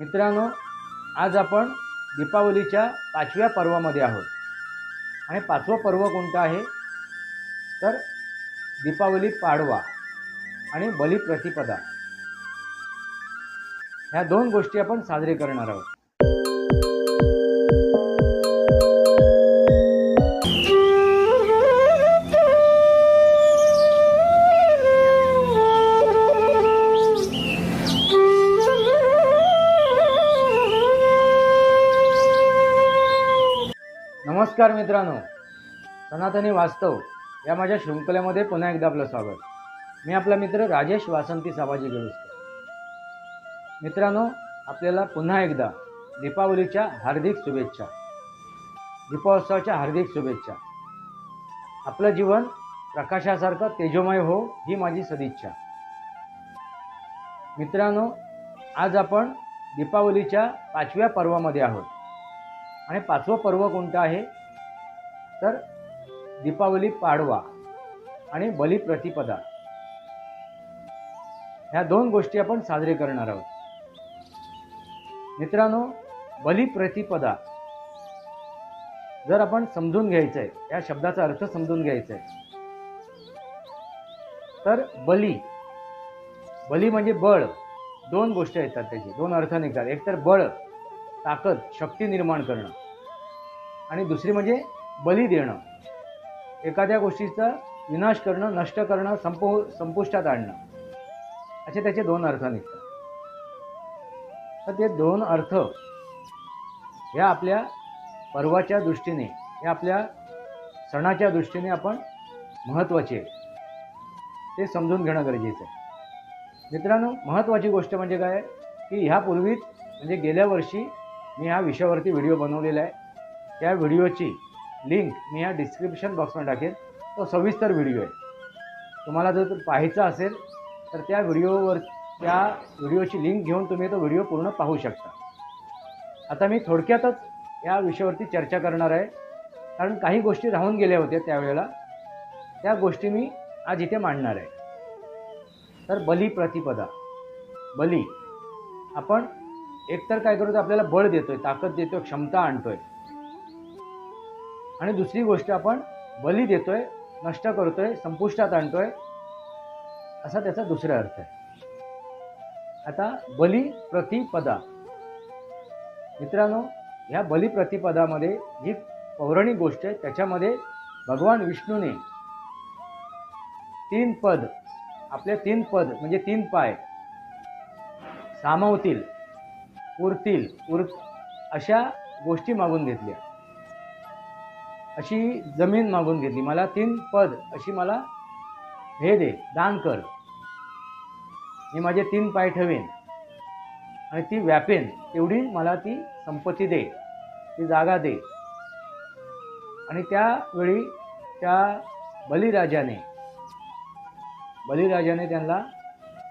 मित्रांनो आज आपण दीपावलीच्या पाचव्या पर्वामध्ये आहोत. आणि पाचवं पर्व कोणतं आहे? तर दीपावली पाडवा आणि बलिप्रतिपदा. ह्या दोन गोष्टी आपण साजरे करणार आहोत. नमस्कार मित्रांनो. सनातनी वास्तव या माझ्या शृंखलेमध्ये पुन्हा एकदा आपलं स्वागत. मी आपला मित्र राजेश वासंती साबाजी गेळुसकर मित्रांनो आपल्याला पुन्हा एकदा दीपावलीच्या हार्दिक शुभेच्छा. दीपोत्सवाच्या हार्दिक शुभेच्छा. आपलं जीवन प्रकाशासारखं तेजोमय हो ही माझी सदिच्छा. मित्रांनो आज आपण दीपावलीच्या पाचव्या पर्वामध्ये आहोत. आणि पाचवं पर्व कोणतं आहे? तर दीपावली पाडवा आणि बलिप्रतिपदा ह्या दोन गोष्टी आपण साजरे करणार आहोत. मित्रांनो बलिप्रतिपदा जर आपण समजून घ्यायचं आहे या शब्दाचा अर्थ समजून घ्यायचा आहे तर बली बली म्हणजे बळ. दोन गोष्टी येतात त्याची दोन अर्थ निघतात. एक तर बळ ताकद शक्ती निर्माण करणं. आणि दुसरी म्हणजे बली देणं. एखाद्या गोष्टीचा विनाश करणं नष्ट करणं संपो संपुष्टात आणणं. असे त्याचे दोन अर्थ निघतात. तर ते दोन अर्थ ह्या आपल्या पर्वाच्या दृष्टीने या आपल्या सणाच्या दृष्टीने आपण महत्त्वाचे ते समजून घेणं गरजेचं आहे. मित्रांनो महत्त्वाची गोष्ट म्हणजे काय? की ह्यापूर्वीच म्हणजे गेल्या वर्षी मी ह्या विषयावरती व्हिडिओ बनवलेला आहे. त्या व्हिडिओची लिंक मी ह्या डिस्क्रिप्शन बॉक्समध्ये टाकेन तो सविस्तर व्हिडिओ आहे. तुम्हाला जर तो पाहायचा असेल तर त्या व्हिडिओवर त्या व्हिडिओची लिंक घेऊन तुम्ही तो व्हिडिओ पूर्ण पाहू शकता. आता मी थोडक्यातच या विषयावरती चर्चा करणार आहे. कारण काही गोष्टी राहून गेल्या होत्या त्यावेळेला. त्या गोष्टी मी आज इथे मांडणार आहे. तर बली प्रतिपदा. बली. आपण एकतर काय करतो आपल्याला बळ देतोय ताकद देतोय क्षमता आणतोय. आणि दुसरी गोष्ट आपण बली देतोय नष्ट करतोय संपुष्टात आणतोय असा त्याचा दुसरा अर्थ आहे. आता बली प्रतिपदा. मित्रांनो ह्या बली प्रतिपदामध्ये जी पौराणिक गोष्ट आहे त्याच्यामध्ये भगवान विष्णूने तीन पद आपले तीन पद म्हणजे तीन पाय सामावतील उरतील उर अशा गोष्टी मागून घेतल्या. अशी जमीन मागून घेतली. मला तीन पद अशी मला हे दे दान कर. मी माझे तीन पाय ठेवेन आणि ती व्यापेन तेवढी मला ती संपत्ती दे ती जागा दे. आणि त्यावेळी त्या बलिराजाने बलिराजाने त्यांना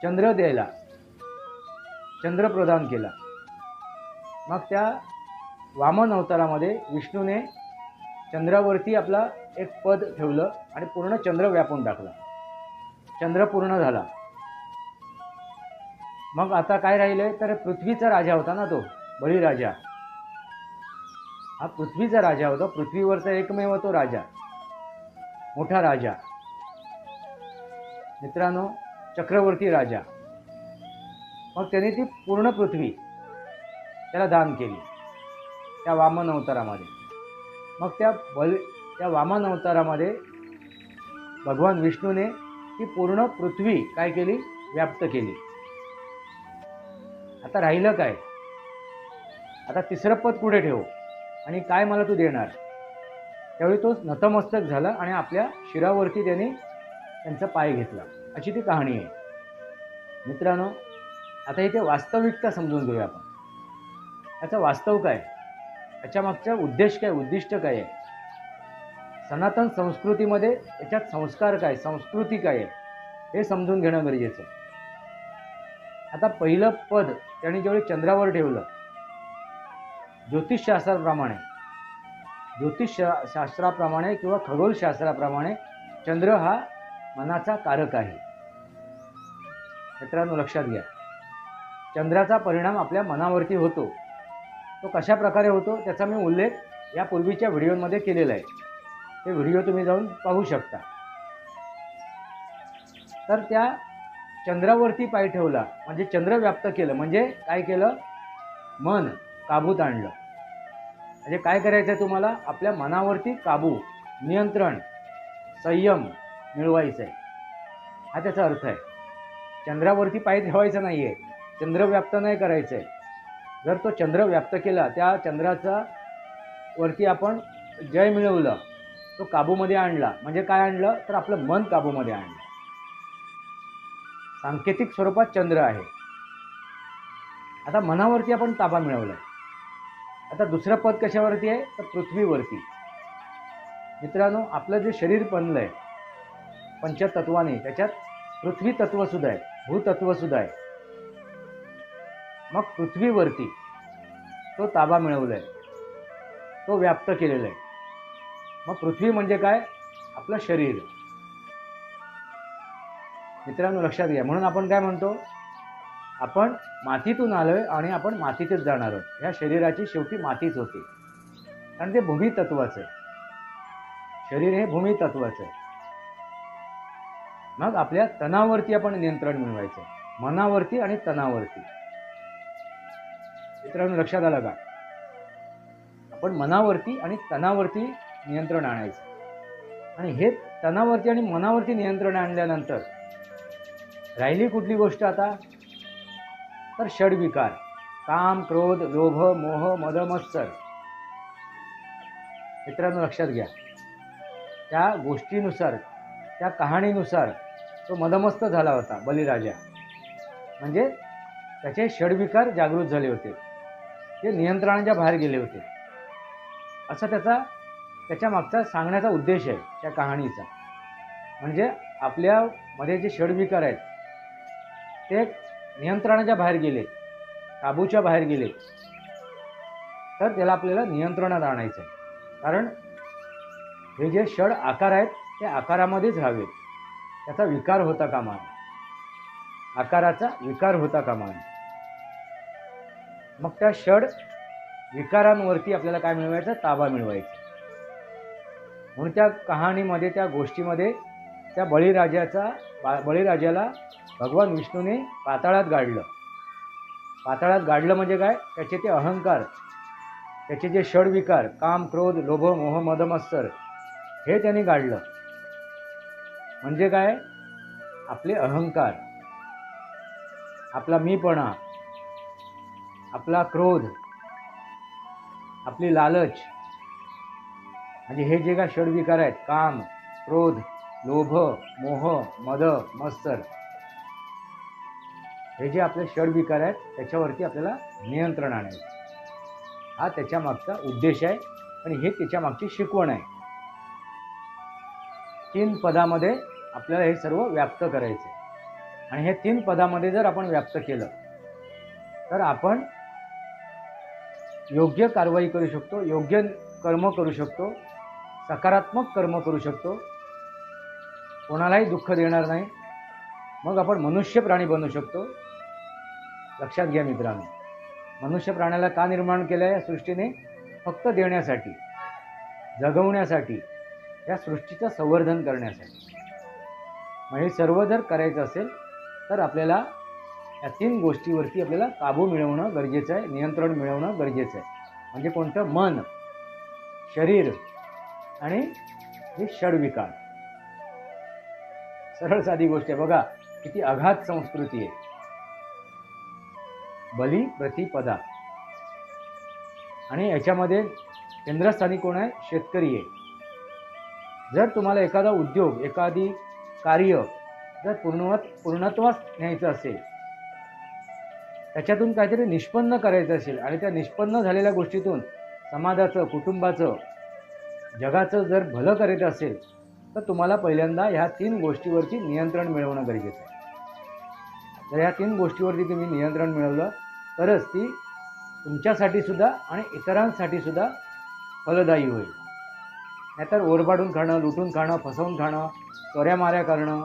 चंद्र द्यायला चंद्र प्रदान केला. मग त्या वामन अवतारामध्ये विष्णूने चंद्रावरती आपला एक पद ठेवलं आणि पूर्ण चंद्र व्यापून टाकला. चंद्र पूर्ण झाला. मग आता काय राहिले? तर पृथ्वीचा राजा होता ना तो बळीराजा. हा पृथ्वीचा राजा होता. पृथ्वीवरचा एकमेव तो राजा. मोठा राजा. मित्रांनो चक्रवर्ती राजा. मग त्याने ती पूर्ण पृथ्वी त्याला दान केली. त्या वामन अवतारामध्ये. मग त्या बल त्या वामन अवतारामध्ये भगवान विष्णूने ती पूर्ण पृथ्वी काय केली? व्याप्त केली. आता राहिलं काय? आता तिसरं पद कुठे ठेवू? आणि काय मला तू देणार? त्यावेळी तो नतमस्तक झाला आणि आपल्या शिरावरती त्याने त्यांचा पाय घेतला. अशी ती कहाणी आहे. मित्रांनो आता इथे वास्तविकता समजून घेऊया आपण. याचं वास्तव काय? याच्या मागचा उद्देश काय उद्दिष्ट काय आहे? सनातन संस्कृतीमध्ये याच्यात संस्कार काय संस्कृती काय आहे? हे समजून घेणं गरजेचं आता पहिलं पद त्यांनी ज्यावेळी चंद्रावर ठेवलं ज्योतिषशास्त्राप्रमाणे ज्योतिषशा शास्त्राप्रमाणे किंवा खगोलशास्त्राप्रमाणे चंद्र हा मनाचा कारक आहे. मित्रांनो लक्षात घ्या. चंद्राचा परिणाम आपल्या मनावरती होतो. तो कशा प्रकारे होतो त्याचा मी उल्लेख या पूर्वीच्या व्हिडिओमध्ये केलेला आहे. ते व्हिडिओ तुम्ही जाऊन पाहू शकता. तर त्या चंद्रावरती पाय ठेवला म्हणजे चंद्र व्याप्त केलं म्हणजे काय केलं? मन काबूत आणलं. म्हणजे काय करायचं आहे तुम्हाला? आपल्या मनावरती काबू नियंत्रण संयम मिळवायचं आहे हा त्याचा अर्थ आहे. चंद्रावरती पाय ठेवायचा नाही आहे चंद्र व्याप्त नाही करायचं आहे जर तो चंद्र व्याप्त केला त्या चंद्राचा वरती आपण जय मिळवलं तो काबूमध्ये आणला. म्हणजे काय आणलं? तर आपलं मन काबूमध्ये आणलं. सांकेतिक स्वरूपात चंद्र आहे. आता मनावरती आपण ताबा मिळवला आता दुसरं पद कशावरती आहे? तर पृथ्वीवरती. मित्रांनो आपलं जे शरीर बनलं आहे पंचतत्वाने त्याच्यात पृथ्वी तत्वसुद्धा आहे भूतत्वसुद्धा आहे. मग पृथ्वीवरती तो ताबा मिळवला आहे तो व्याप्त केलेला आहे मग पृथ्वी म्हणजे काय? आपलं शरीर. मित्रांनो लक्षात घ्या. म्हणून आपण काय म्हणतो? आपण मातीतून आलोय आणि आपण मातीतच जाणार आहोत. ह्या शरीराची शेवटी मातीच होती. कारण ते भूमी तत्वाचं आहे. शरीर हे भूमी तत्वाचं आहे. मग आपल्या तणावरती आपण नियंत्रण मिळवायचं मनावरती आणि तणावरती. मित्रांनो लक्षात आलं का? आपण मनावरती आणि तणावरती नियंत्रण आणायचं. आणि हे तणावरती आणि मनावरती नियंत्रण आणल्यानंतर राहिली कुठली गोष्ट आता? तर षडविकार. काम क्रोध लोभ मोह मद मत्सर मित्रांनो लक्षात घ्या. त्या गोष्टीनुसार त्या कहाणीनुसार तो मदमस्त झाला होता बलिराजा. म्हणजे त्याचे षडविकार जागृत झाले होते. ते नियंत्रणाच्या बाहेर गेले होते. असा त्याचा त्याच्या मागचा सांगण्याचा उद्देश आहे त्या कहाणीचा. म्हणजे आपल्यामध्ये जे षडविकार आहेत ते नियंत्रणाच्या बाहेर गेले काबूच्या बाहेर गेले. तर त्याला आपल्याला नियंत्रणात आणायचं आहे. कारण हे जे षड आकार आहेत ते आकारामध्येच राहावेत त्याचा विकार होता कामा आकाराचा विकार होता कामा मग त्या षड विकारांवरती आपल्याला काय मिळवायचं? ताबा मिळवायचा. म्हणून त्या कहाणीमध्ये त्या गोष्टीमध्ये त्या बळीराजाचा बा बळीराजाला भगवान विष्णूने पाताळात गाडलं. पाताळात गाडलं म्हणजे काय? त्याचे ते अहंकार त्याचे जे षडविकार काम क्रोध लोभ मोह मदमत्सर हे त्यांनी गाडलं. म्हणजे काय? आपले अहंकार आपला मीपणा आपला क्रोध आपली लालच म्हणजे हे जे काय षडविकार आहेत काम क्रोध लोभ मोह मद मत्सर हे जे आपले षडविकार आहेत त्याच्यावरती आपल्याला नियंत्रण आणायचं. हा त्याच्या मागचा उद्देश आहे आणि हे त्याच्या मागची शिकवण आहे. तीन पदामध्ये आपल्याला हे सर्व व्याप्त करायचं आणि हे तीन पदामध्ये जर आपण व्याप्त केलं तर आपण योग्य कारवाई करू शकतो योग्य कर्म करू शकतो सकारात्मक कर्म करू शकतो. कोणालाही दुःख देणार नाही. मग आपण मनुष्य प्राणी बनू शकतो. लक्षात घ्या मित्रांनो. मनुष्य प्राण्याला का निर्माण केलं आहे या सृष्टीने फक्त देण्यासाठी जगवण्यासाठी या सृष्टीचं संवर्धन करण्यासाठी. मग हे सर्व जर करायचं असेल तर आपल्याला या तीन गोष्टीवरती आपल्याला काबू मिळवणं गरजेचं आहे नियंत्रण मिळवणं गरजेचं आहे. म्हणजे कोणतं? मन शरीर आणि हे षडविकार सरळ साधी गोष्ट आहे. बघा किती अघात संस्कृती आहे. बली प्रतिपदा. आणि याच्यामध्ये केंद्रस्थानी कोण आहे? शेतकरी आहे. जर तुम्हाला एखादा उद्योग एखादी कार्य जर पूर्णवत पूर्णत्वास न्यायचं असेल त्याच्यातून काहीतरी निष्पन्न करायचं असेल आणि त्या निष्पन्न झालेल्या गोष्टीतून समाजाचं कुटुंबाचं जगाचं जर भलं करायचं असेल तर तुम्हाला पहिल्यांदा ह्या तीन गोष्टीवरती नियंत्रण मिळवणं गरजेचं आहे. जर ह्या तीन गोष्टीवरती तुम्ही नियंत्रण मिळवलं तरच ती तुमच्यासाठी सुद्धा आणि इतरांसाठी सुद्धा फलदायी होईल. नाहीतर ओरबाडून खाणं लुटून खाणं फसवून खाणं चोऱ्या माऱ्या करणं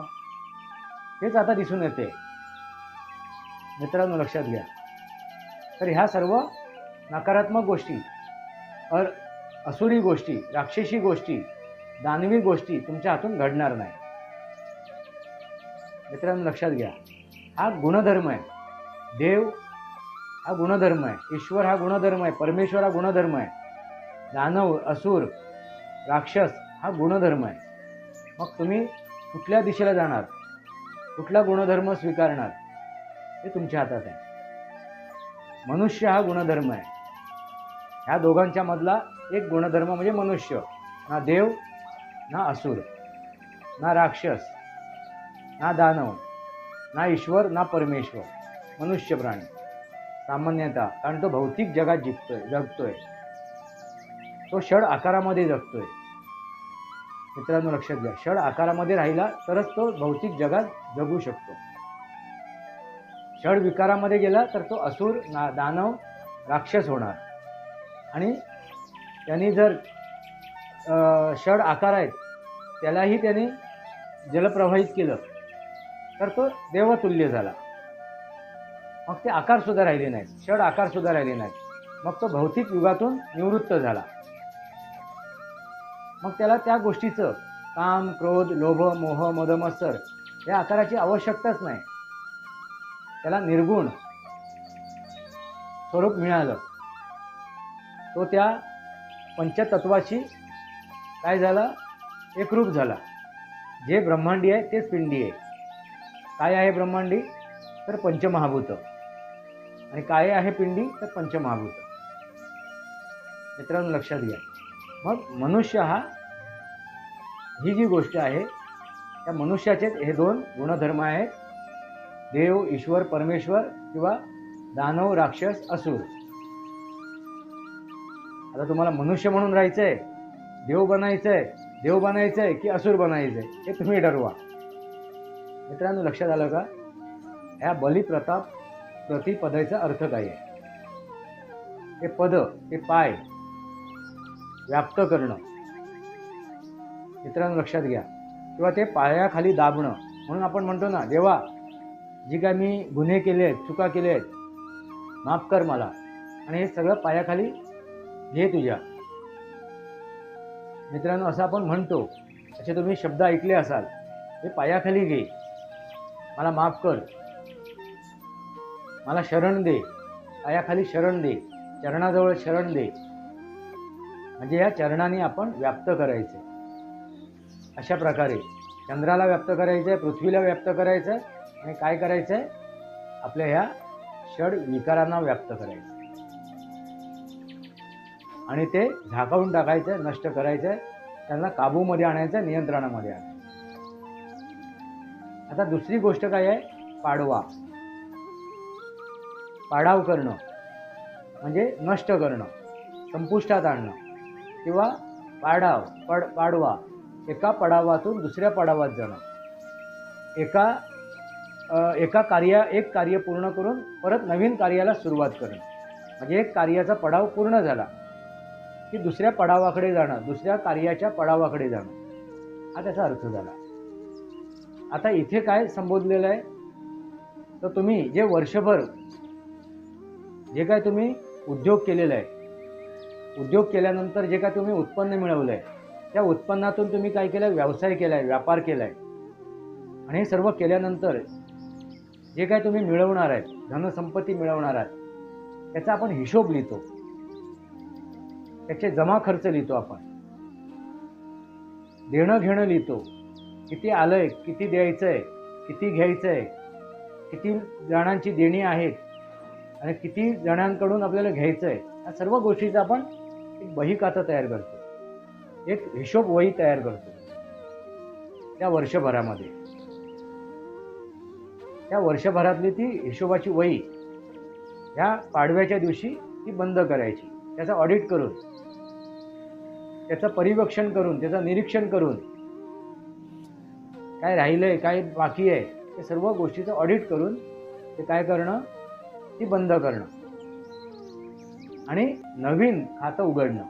हेच आता दिसून येते. मित्रांनो लक्षात घ्या. तर ह्या सर्व नकारात्मक गोष्टी अर असुरी गोष्टी राक्षसी गोष्टी दानवी गोष्टी तुमच्या हातून घडणार नाही. मित्रांनो लक्षात घ्या. हा गुणधर्म आहे. देव हा गुणधर्म आहे. ईश्वर हा गुणधर्म आहे. परमेश्वर हा गुणधर्म आहे. दानव असुर राक्षस हा गुणधर्म आहे. मग तुम्ही कुठल्या दिशेला जाणार? कुठला गुणधर्म स्वीकारणार? हे तुमच्या हातात आहे. मनुष्य हा गुणधर्म आहे. ह्या दोघांच्या मधला एक गुणधर्म म्हणजे मनुष्य. ना देव ना असुर ना राक्षस ना दानव ना ईश्वर ना परमेश्वर. मनुष्य प्राणी. सामान्यतः कारण तो भौतिक जगात जिंकतोय जगतोय. तो षड आकारामध्ये जगतोय. मित्रांनो लक्षात घ्या षड आकारामध्ये राहिला तरच तो भौतिक जगात जगू शकतो. षड विकारामध्ये गेला तर तो असुर ना दानव राक्षस होणार. आणि त्यांनी जर षड आकार आहेत त्यालाही त्यांनी जलप्रवाहित केलं तर तो देवतुल्य झाला. मग ते आकारसुद्धा राहिले नाहीत. षड आकारसुद्धा राहिले नाहीत. मग तो भौतिक युगातून निवृत्त झाला. मग त्याला त्या गोष्टीचं काम क्रोध लोभ मोह मदमत्सर या आकाराची आवश्यकताच नाही. त्याला निर्गुण स्वरूप मिळालं. तो त्या पंचतत्वाची काय झाला? एकरूप झाला. जे ब्रह्मांडी आहे तेच पिंडी आहे. काय आहे ब्रह्मांडी? तर पंचमहाभूत. आणि काय आहे पिंडी? तर पंचमहाभूत. मित्रांनो लक्षात घ्या. मग मनुष्य हा ही जी गोष्ट आहे त्या मनुष्याचेच हे दोन गुणधर्म आहेत. देव ईश्वर परमेश्वर किंवा दानव राक्षस असुर. आता तुम्हाला मनुष्य म्हणून राहायचंय देव बनायचंय देव बनायचंय की असुर बनायचंय हे तुम्ही ठरवा. मित्रांनो लक्षात आलं का? ह्या बलिप्रताप प्रतिपदाचा अर्थ काय आहे? हे पद हे पाय व्याप्त करणं. मित्रांनो लक्षात घ्या. किंवा ते पायाखाली दाबणं म्हणून आपण म्हणतो ना देवा जी काय मी गुन्हे केले आहेत चुका केले आहेत माफ कर मला. आणि हे सगळं पायाखाली घे तुझ्या. मित्रांनो असं आपण म्हणतो असे तुम्ही शब्द ऐकले असाल हे पायाखाली घे. मला माफ कर. मला शरण दे. पायाखाली शरण दे. चरणाजवळ शरण दे. म्हणजे या चरणाने आपण व्याप्त करायचे. अशा प्रकारे चंद्राला व्याप्त करायचं आहे पृथ्वीला व्याप्त करायचं आहे आणि काय करायचं आहे आपल्या ह्या षड विकारांना व्याप्त करायचं आणि ते झाकावून टाकायचं नष्ट करायचं आहे त्यांना काबूमध्ये आणायचं नियंत्रणामध्ये आणायचं आता दुसरी गोष्ट काय आहे? पाडवा. पाडाव करणं. म्हणजे नष्ट करणं. संपुष्टात आणणं. किंवा पाडाव पड पाडवा. एका पडावातून दुसऱ्या पडावात जाणं. एका एका कार्य एक कार्य पूर्ण करून परत नवीन कार्याला सुरुवात करणं. म्हणजे एक कार्याचा पडाव पूर्ण झाला की दुसऱ्या पडावाकडे जाणं दुसऱ्या कार्याच्या पडावाकडे जाणं. हा त्याचा अर्थ झाला. आता इथे काय संबोधलेलं आहे? तर तुम्ही जे वर्षभर जे काय तुम्ही उद्योग केलेला आहे उद्योग केल्यानंतर जे काय तुम्ही उत्पन्न मिळवलं आहे त्या उत्पन्नातून तुम्ही काय केलं व्यवसाय केला आहे व्यापार केला आहे आणि हे सर्व केल्यानंतर जे काय तुम्ही मिळवणार आहेत धनसंपत्ती मिळवणार आहात त्याचा आपण हिशोब लिहितो. त्याचे जमा खर्च लिहितो आपण. देणं घेणं लिहितो. किती आलंय किती द्यायचं आहे किती घ्यायचं आहे किती जणांची देणी आहेत आणि किती जणांकडून आपल्याला घ्यायचं आहे या सर्व गोष्टीचं आपण एक बहीखातं तयार करतो. एक हिशोब वही तयार करतो. त्या वर्षभरामध्ये. त्या वर्षभरातली ती हिशोबाची वही ह्या पाडव्याच्या दिवशी ती बंद करायची. त्याचं ऑडिट करून त्याचं परिवक्षण करून त्याचं निरीक्षण करून काय राहिलं आहे काय बाकी आहे ते सर्व गोष्टीचं ऑडिट करून ते काय करणं ती बंद करणं. आणि नवीन खातं उघडणं.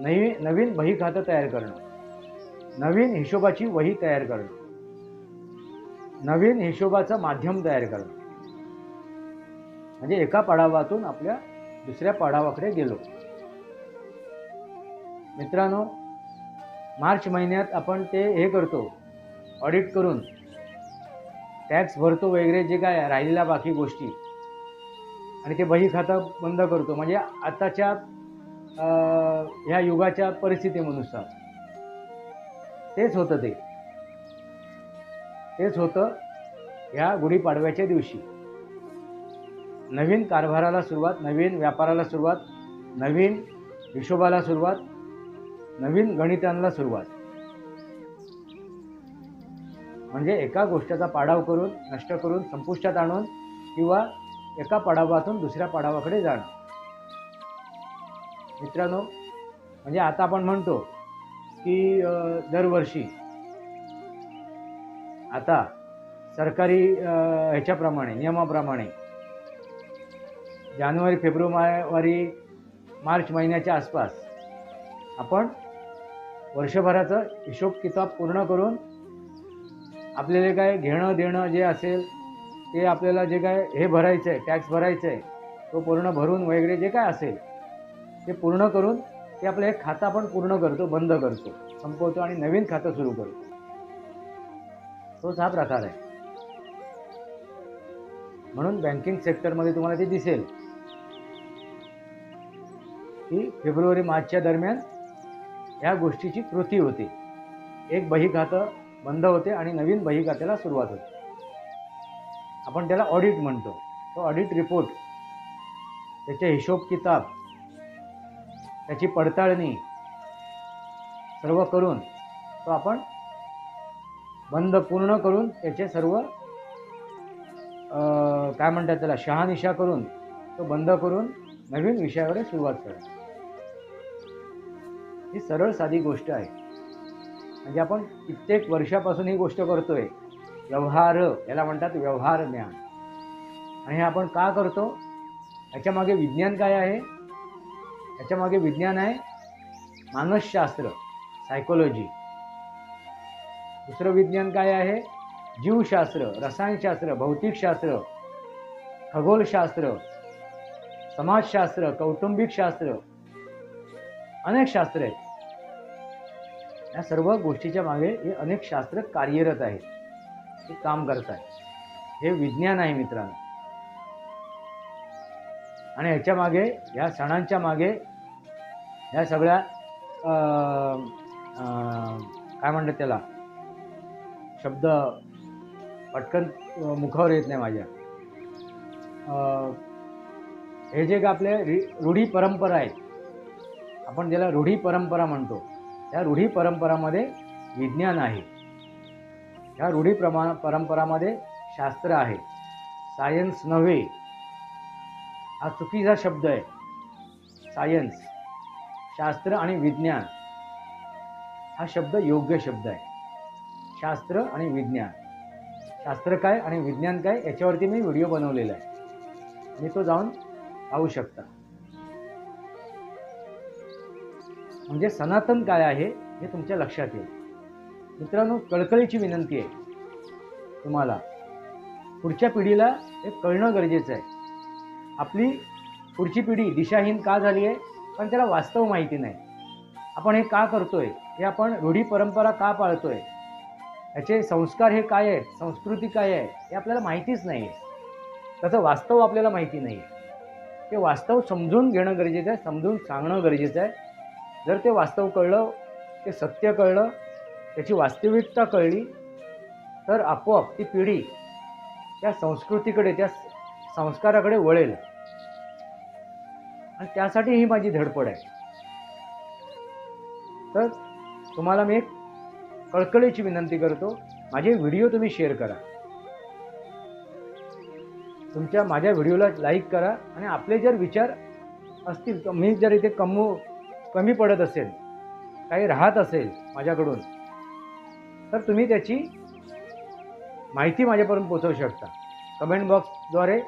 नवी नवीन बही खातं तयार करणं. नवीन हिशोबाची वही तयार करणं. नवीन हिशोबाचं माध्यम तयार करणं. म्हणजे एका पाडावातून आपल्या दुसऱ्या पाडावाकडे गेलो. मित्रांनो मार्च महिन्यात आपण ते हे करतो ऑडिट करून टॅक्स भरतो वगैरे जे काय राहिलेल्या बाकी गोष्टी. आणि ते बही खातं बंद करतो. म्हणजे आताच्या ह्या युगाच्या परिस्थितीनुसार. तेच होतं ते. तेच होतं ह्या गुढीपाडव्याच्या दिवशी. नवीन कारभाराला सुरुवात नवीन व्यापाराला सुरुवात नवीन हिशोबाला सुरुवात नवीन गणितांना सुरुवात. म्हणजे एका गोष्टीचा पाडाव करून नष्ट करून संपुष्टात आणून किंवा एका पाडावातून दुसऱ्या पाडावाकडे जाणं. मित्रांनो म्हणजे आता आपण म्हणतो की दरवर्षी आता सरकारी ह्याच्याप्रमाणे नियमाप्रमाणे जानेवारी फेब्रुवारी मार्च महिन्याच्या आसपास आपण वर्षभराचं हिशोब किताब पूर्ण करून आपल्याला काय घेणं देणं जे असेल ते आपल्याला जे काय हे भरायचं आहे टॅक्स भरायचं आहे तो पूर्ण भरून वगैरे जे काय असेल ते पूर्ण करून ते आपलं एक खातं आपण पूर्ण करतो बंद करतो संपवतो आणि नवीन खातं सुरू करतो. तोच हा प्रकार आहे. म्हणून बँकिंग सेक्टरमध्ये तुम्हाला ते दिसेल. की फेब्रुवारी मार्चच्या दरम्यान या गोष्टीची कृती होते. एक बही खातं बंद होते आणि नवीन बही खात्याला सुरुवात होते. आपण त्याला ऑडिट म्हणतो. तो ऑडिट रिपोर्ट त्याचे हिशोब किताब त्याची पडताळणी सर्व करून तो आपण बंद पूर्ण करून त्याचे सर्व काय म्हणतात त्याला शहानिशा करून तो बंद करून नवीन विषयाकडे सुरुवात करा. ही सरळ साधी गोष्ट आहे. म्हणजे आपण कित्येक वर्षापासून ही गोष्ट करतोय. व्यवहार याला म्हणतात व्यवहार ज्ञान. आणि हे आपण का करतो? याच्यामागे विज्ञान काय आहे? याच्यामागे विज्ञान आहे मानसशास्त्र सायकोलॉजी दुसरं विज्ञान काय आहे? जीवशास्त्र रसायनशास्त्र भौतिकशास्त्र खगोलशास्त्र समाजशास्त्र कौटुंबिक शास्त्र अनेक शास्त्र आहेत. या सर्व गोष्टीच्या मागे हे अनेक शास्त्र कार्यरत आहेत. ते काम करत आहेत. हे विज्ञान आहे मित्रांनो. आणि ह्याच्या मागे या सणांच्या मागे या सगळ्या काय म्हणतात त्याला? शब्द पटकन मुखावर येत नाही माझ्या. हे जे का आपले रूढी परंपरा आहेत आपण ज्याला रूढी परंपरा म्हणतो त्या रूढी परंपरामध्ये विज्ञान आहे. ह्या रूढी प्रमा परंपरामध्ये शास्त्र आहे. सायन्स नव्हे. हा चुकीचा शब्द आहे. सायन्स शास्त्र आणि विज्ञान हा शब्द योग्य शब्द आहे. शास्त्र आणि विज्ञान. शास्त्र काय आणि विज्ञान काय याच्यावरती मी व्हिडिओ बनवलेला आहे. मी तो जाऊन पाहू शकता. म्हणजे सनातन काय आहे हे तुमच्या लक्षात येईल. मित्रांनो कळकळीची विनंती आहे तुम्हाला. पुढच्या पिढीला हे कळणं गरजेचं आहे. आपली पुढची पिढी दिशाहीन का झाली आहे पण त्याला वास्तव माहिती नाही. आपण हे का करतोय? हे आपण रूढी परंपरा का पाळतोय? याचे संस्कार हे काय आहेत? संस्कृती काय आहे? हे आपल्याला माहितीच नाही. आहे त्याचं वास्तव आपल्याला माहिती नाही. आहे ते वास्तव समजून घेणं गरजेचं आहे समजून सांगणं गरजेचं आहे. जर ते वास्तव कळलं ते सत्य कळलं त्याची वास्तविकता कळली तर आपोआप ती पिढी त्या संस्कृतीकडे त्या संस्काराकडे वळेल. आणि त्यासाठी ही माझी धडपड आहे. तर तुम्हाला मी एक कळकळीची विनंती करतो माझे व्हिडिओ तुम्ही शेअर करा. तुमच्या माझ्या व्हिडिओला लाईक करा आणि आपले जर विचार असतील मी जर इथे कमू कमी पडत असेल काही राहत असेल माझ्याकडून तर तुम्ही त्याची माहिती माझ्यापर्यंत पोचवू शकता. कमेंट बॉक्सद्वारे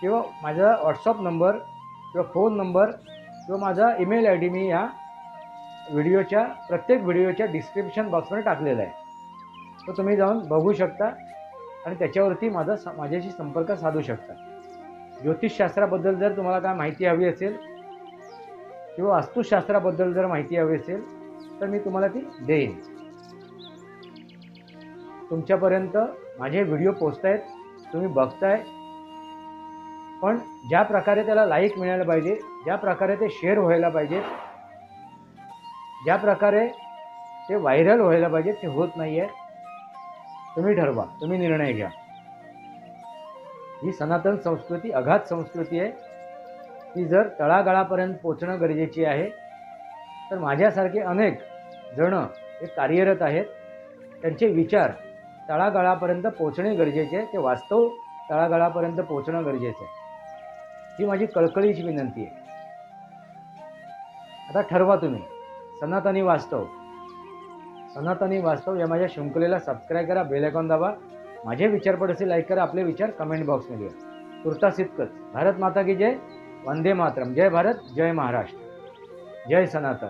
किंवा माझा व्हॉट्सअप नंबर किंवा फोन नंबर किंवा माझा ईमेल आय डी मी या व्हिडिओच्या प्रत्येक व्हिडिओच्या डिस्क्रिप्शन बॉक्समध्ये टाकलेला आहे. तो तुम्ही जाऊन बघू शकता आणि त्याच्यावरती माझा स माझ्याशी संपर्क साधू शकता. ज्योतिषशास्त्राबद्दल जर तुम्हाला काय माहिती हवी असेल किंवा वास्तुशास्त्राबद्दल जर माहिती हवी असेल तर मी तुम्हाला ती देईन. तुमच्यापर्यंत माझे व्हिडिओ पोचत आहेत तुम्ही बघताय. पण ज्या प्रकारे त्याला लाईक मिळायला पाहिजे ज्या प्रकारे ते शेअर व्हायला पाहिजे ज्या प्रकारे ते व्हायरल व्हायला पाहिजे ते होत नाही आहे तुम्ही ठरवा तुम्ही निर्णय घ्या. ही सनातन संस्कृती अघात संस्कृती आहे. ती जर तळागाळापर्यंत पोचणं गरजेची आहे तर माझ्यासारखे अनेक जण हे कार्यरत आहेत. त्यांचे विचार तळागाळापर्यंत पोचणे गरजेचे आहे. ते वास्तव तळागाळापर्यंत पोचणं गरजेचं आहे. ही माझी कळकळीची विनंती आहे. आता ठरवा तुम्ही. सनातनी वास्तव. सनातनी वास्तव या माझ्या शृंखलेला सबस्क्राईब करा बेल आयकॉन दाबा. माझे विचार पडसे लाईक करा आपले विचार कमेंट बॉक्समध्ये तुर्तास इतकंच भारत माता की जय. वंदे मातरम. जय भारत जय महाराष्ट्र. जय सनातन.